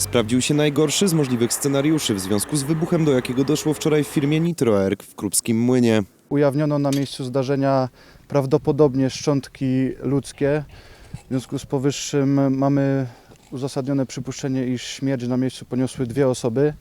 Sprawdził się najgorszy z możliwych scenariuszy w związku z wybuchem, do jakiego doszło wczoraj w firmie Nitroerg w Krupskim Młynie. Ujawniono na miejscu zdarzenia prawdopodobnie szczątki ludzkie. W związku z powyższym mamy uzasadnione przypuszczenie, iż śmierć na miejscu poniosły dwie osoby.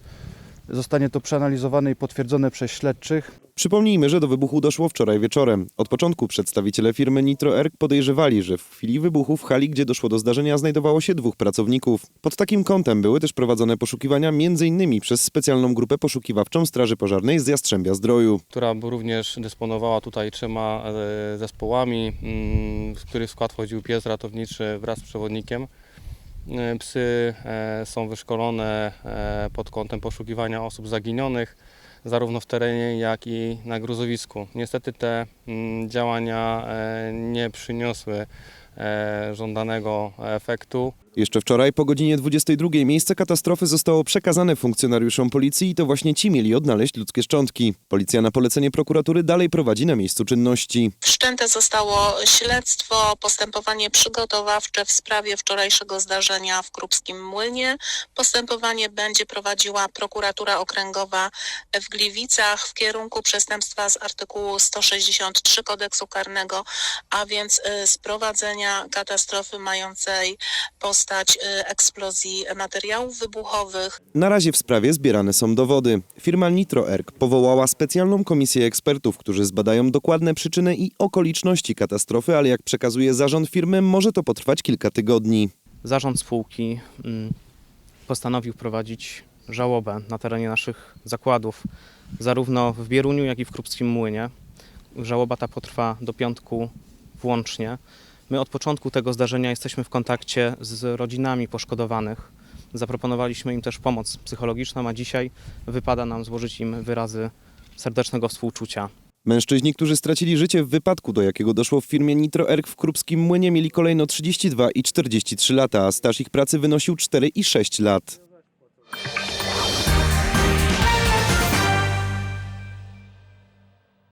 Zostanie to przeanalizowane i potwierdzone przez śledczych. Przypomnijmy, że do wybuchu doszło wczoraj wieczorem. Od początku przedstawiciele firmy Nitroerg podejrzewali, że w chwili wybuchu w hali, gdzie doszło do zdarzenia, znajdowało się dwóch pracowników. Pod takim kątem były też prowadzone poszukiwania m.in. przez specjalną grupę poszukiwawczą Straży Pożarnej z Jastrzębia Zdroju. która również dysponowała tutaj trzema e, zespołami, mm, w których skład wchodził pies ratowniczy wraz z przewodnikiem. E, Psy e, są wyszkolone e, pod kątem poszukiwania osób zaginionych, zarówno w terenie, jak i na gruzowisku. Niestety te mm, działania nie przyniosły żądanego efektu. Jeszcze wczoraj po godzinie 22 miejsce katastrofy zostało przekazane funkcjonariuszom policji i to właśnie ci mieli odnaleźć ludzkie szczątki. Policja na polecenie prokuratury dalej prowadzi na miejscu czynności. Wszczęte zostało śledztwo, postępowanie przygotowawcze w sprawie wczorajszego zdarzenia w Krupskim Młynie. Postępowanie będzie prowadziła prokuratura okręgowa w Gliwicach w kierunku przestępstwa z artykułu 163 kodeksu karnego, a więc y, sprowadzenia katastrofy mającej postać y, eksplozji materiałów wybuchowych Na razie w sprawie zbierane są dowody. Firma Nitroerg powołała specjalną komisję ekspertów, którzy zbadają dokładne przyczyny i okoliczności katastrofy, ale jak przekazuje zarząd firmy, może to potrwać kilka tygodni. Zarząd spółki mm, postanowił prowadzić żałobę na terenie naszych zakładów, zarówno w Bieruniu, jak i w Krupskim Młynie. Żałoba ta potrwa do piątku włącznie. My od początku tego zdarzenia jesteśmy w kontakcie z rodzinami poszkodowanych. Zaproponowaliśmy im też pomoc psychologiczną, a dzisiaj wypada nam złożyć im wyrazy serdecznego współczucia. Mężczyźni, którzy stracili życie w wypadku, do jakiego doszło w firmie Nitroerg w Krupskim Młynie, mieli kolejno 32 i 43 lata, a staż ich pracy wynosił 4 i 6 lat.